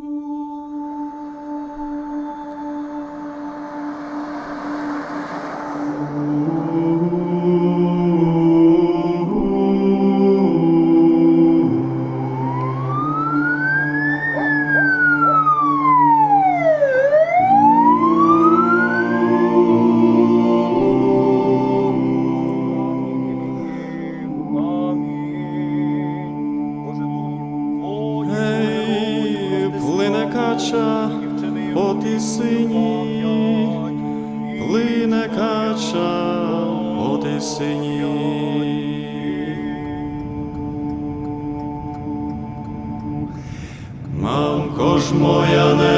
Ooh. По. Мамко ж моя не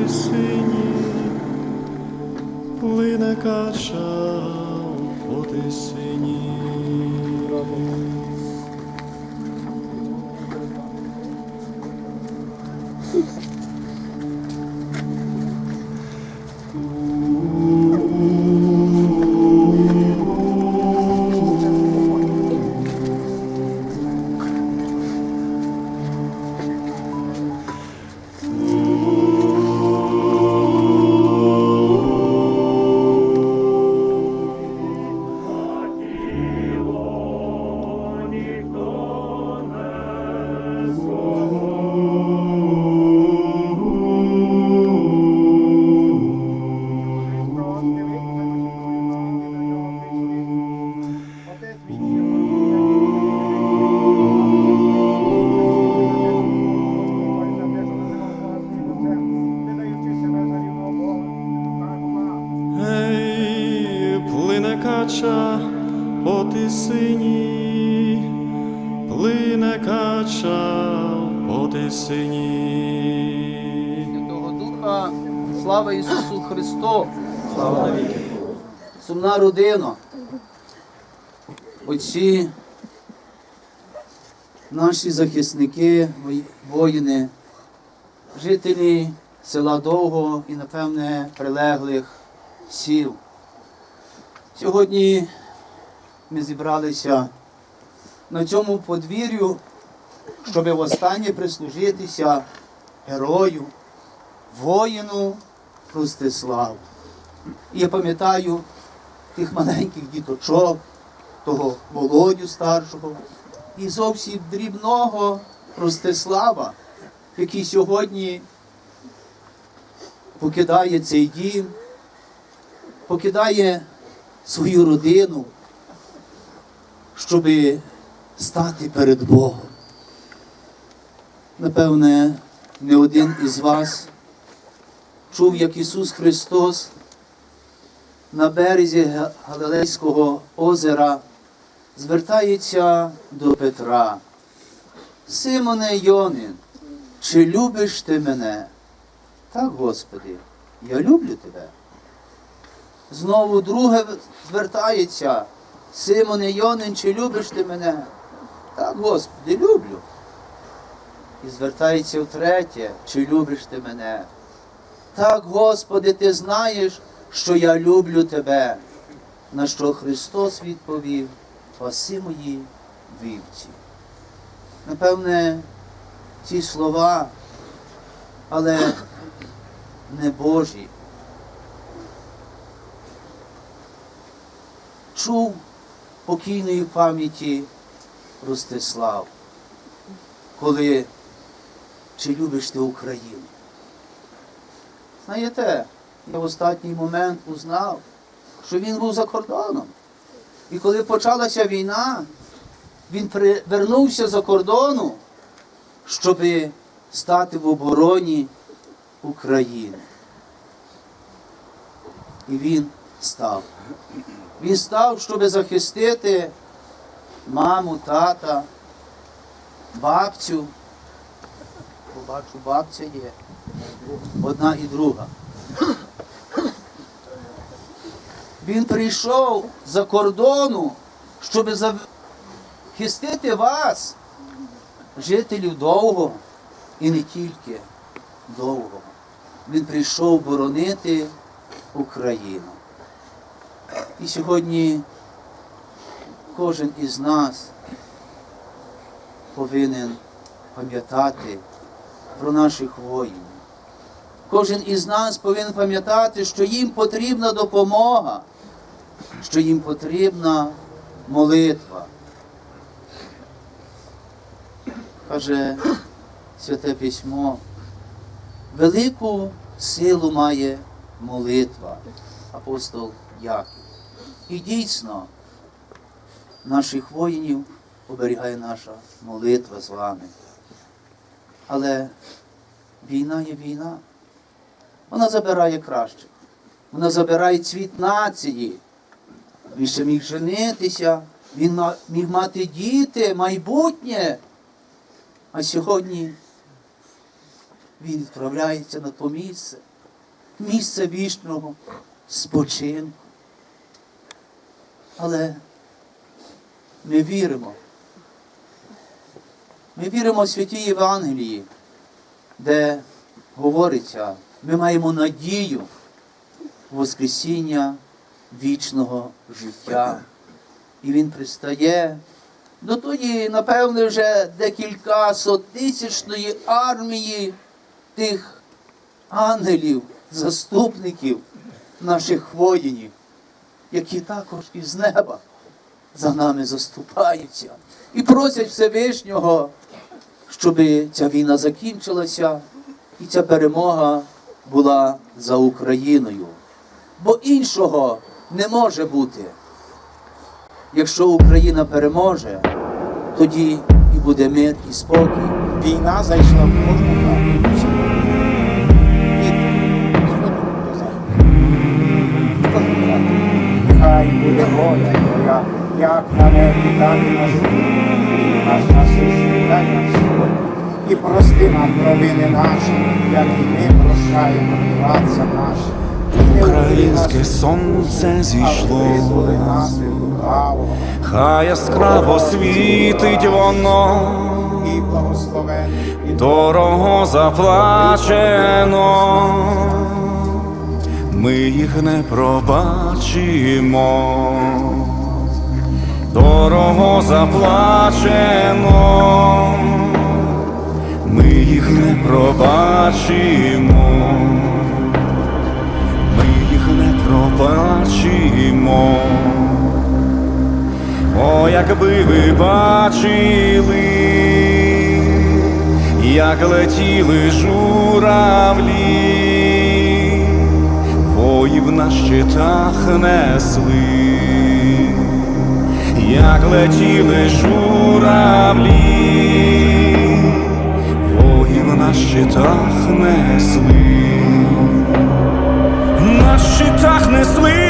по тисині, плине кача сині тисині. По тисині, плине кача по тисині. Святого Духа, слава Ісусу Христу! Слава навіки! Сумна родина, отці, наші захисники, воїни, жителі села Довго і, напевне, прилеглих сіл. Сьогодні ми зібралися на цьому подвір'ю, щоб востаннє прислужитися герою, воїну Ростиславу. І я пам'ятаю тих маленьких діточок, того Володю старшого і зовсім дрібного Ростислава, який сьогодні покидає цей дім, покидає свою родину, щоб стати перед Богом. Напевне, не один із вас чув, як Ісус Христос на березі Галилейського озера звертається до Петра. Симоне Йонин, чи любиш ти мене? Так, Господи, я люблю тебе. Знову друге звертається. Симоне Йонин, чи любиш ти мене? Так, Господи, люблю. І звертається втретє, чи любиш ти мене? Так, Господи, ти знаєш, що я люблю тебе. На що Христос відповів, паси мої вівці. Напевне, ці слова, але не Божі. Чув покійної пам'яті Ростислав, коли чи любиш ти Україну? Знаєте, я в останній момент узнав, що він був за кордоном. І коли почалася війна, він при- вернувся за кордону, щоб стати в обороні України. І він став. Він став, щоб захистити маму, тата, бабцю. Побачу, бабця є. Одна і друга. Він прийшов за кордону, щоб захистити вас, жителів довго і не тільки довго. Він прийшов боронити Україну. І сьогодні кожен із нас повинен пам'ятати про наших воїнів. Кожен із нас повинен пам'ятати, що їм потрібна допомога, що їм потрібна молитва. Каже Святе Письмо, велику силу має молитва, апостол Яків. І дійсно, наших воїнів оберігає наша молитва з вами. Але війна є війна. Вона забирає краще. Вона забирає цвіт нації. Він ще міг женитися, він міг мати діти, майбутнє. А сьогодні він відправляється на то місце, місце вічного спочинку. Але ми віримо. Ми віримо в святі Євангелії, де говориться, ми маємо надію Воскресіння вічного життя. І він пристає до тої, напевне, вже декілька сотисячної армії тих ангелів, заступників наших воїнів, які також із неба за нами заступаються і просять Всевишнього, щоб ця війна закінчилася і ця перемога була за Україною. Бо іншого не може бути. Якщо Україна переможе, тоді і буде мир і спокій. Війна зайшла в кожну буде воля Твоя, як на небі, так і на землі. Наш насущний дай нам сьогодні. І прости нам провини наші, як і ми прощаємо винуватцям нашим. І Українське сонце зійшло. Хай яскраво світить воно, І і дорого заплачено. Ми їх не пробачимо. Дорого заплачено. Ми їх не пробачимо. Ми їх не пробачимо. О, якби ви бачили, як летіли журавлі, воїв на щитах несли, як летіли журавлі, воїв на щитах несли. На щитах несли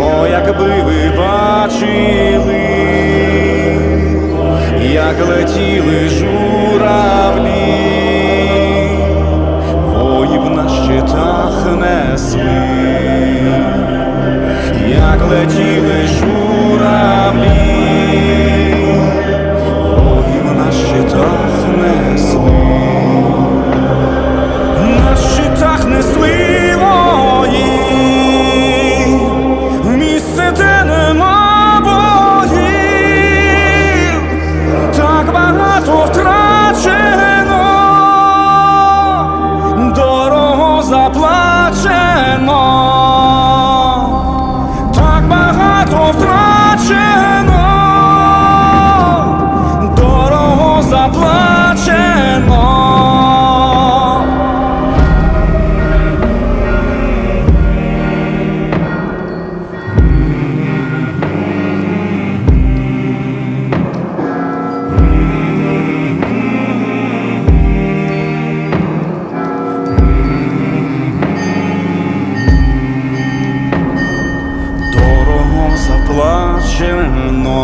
О, якби ви бачили, як летіли журавлі, воїв на щитах несли, як летіли журавлі, воїв на щитах несли.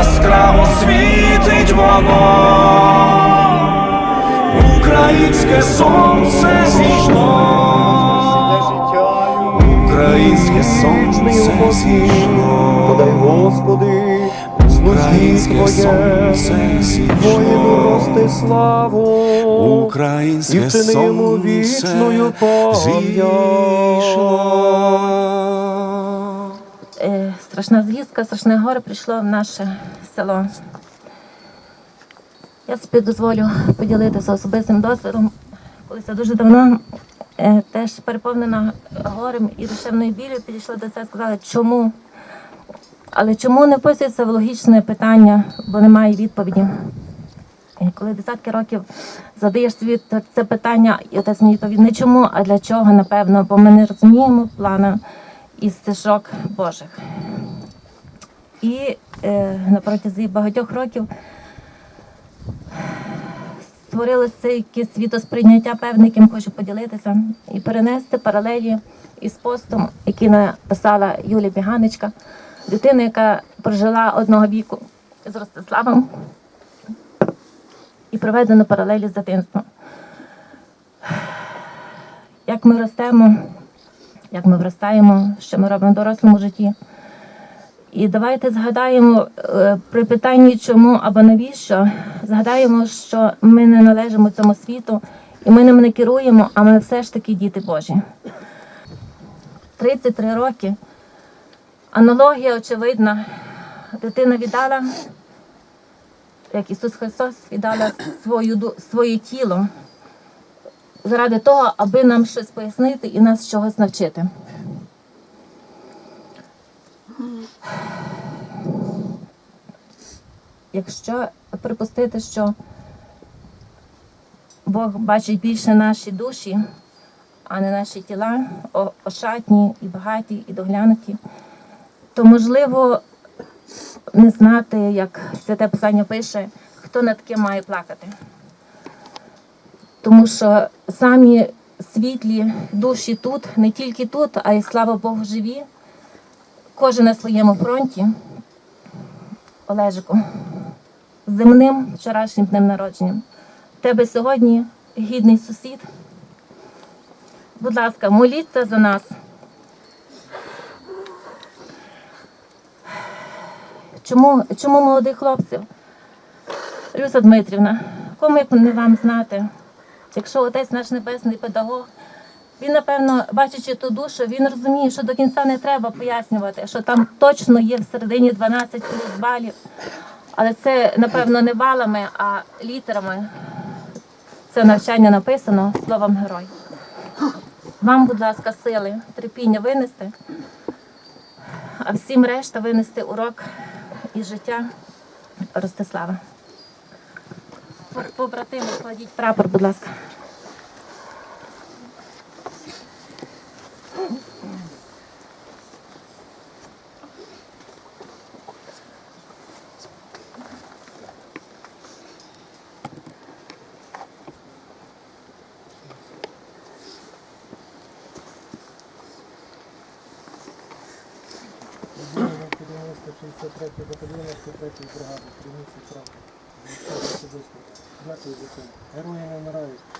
яскраво світить воно, українське сонце зійшло, українське сонце зійшло, Подай, Господи, українське сонце воїну рости славу, Українське сонце вічною пам'ять. Страшна згістка, страшне горе прийшло в наше село. Я собі дозволю поділитися особистим досвідом. Колись я дуже давно е, теж переповнена горем і душевною білью підійшла до це і сказала, чому? Але чому не вписується в логічне питання, бо немає відповіді. І коли десятки років задаєш собі це питання, і отець мені відповідь не чому, а для чого, напевно, бо ми не розуміємо плану і стежок Божих. І е, на протязі багатьох років створилося якесь світосприйняття певне, яким хочу поділитися, і перенести паралелі із постом, який написала Юлія Біганечка, дитина, яка прожила одного віку з Ростиславом, і проведено паралелі з дитинством. Як ми ростемо, як ми виростаємо, що ми робимо в дорослому житті. І давайте згадаємо е, при питанні чому або навіщо, згадаємо, що ми не належимо цьому світу, і ми ним не керуємо, а ми все ж таки діти Божі. 33 роки. Аналогія очевидна. Дитина віддала, як Ісус Христос віддала свою, своє тіло заради того, аби нам щось пояснити і нас чогось навчити. Якщо припустити, що Бог бачить більше наші душі, а не наші тіла, ошатні і багаті, і доглянуті, то можливо не знати, як святе писання пише, хто над ким має плакати. Тому що самі світлі душі тут, не тільки тут, а й слава Богу, живі, кожен на своєму фронті. Олежику, земним вчорашнім днем народженням. В Тебе сьогодні гідний сусід. Будь ласка, моліться за нас. Чому, чому молодих хлопців? Люся Дмитрівна, кому як не вам знати? Якщо отець наш небесний педагог, він, напевно, бачачи ту душу, він розуміє, що до кінця не треба пояснювати, що там точно є всередині 12 плюс балів. Але це, напевно, не балами, а літерами. Це навчання написано словом герой. Вам, будь ласка, сили, терпіння винести, а всім решта винести урок із життя Ростислава. Побратими, складіть прапор, будь ласка.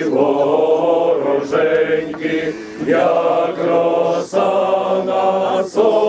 вороженьки, як роса на сонці,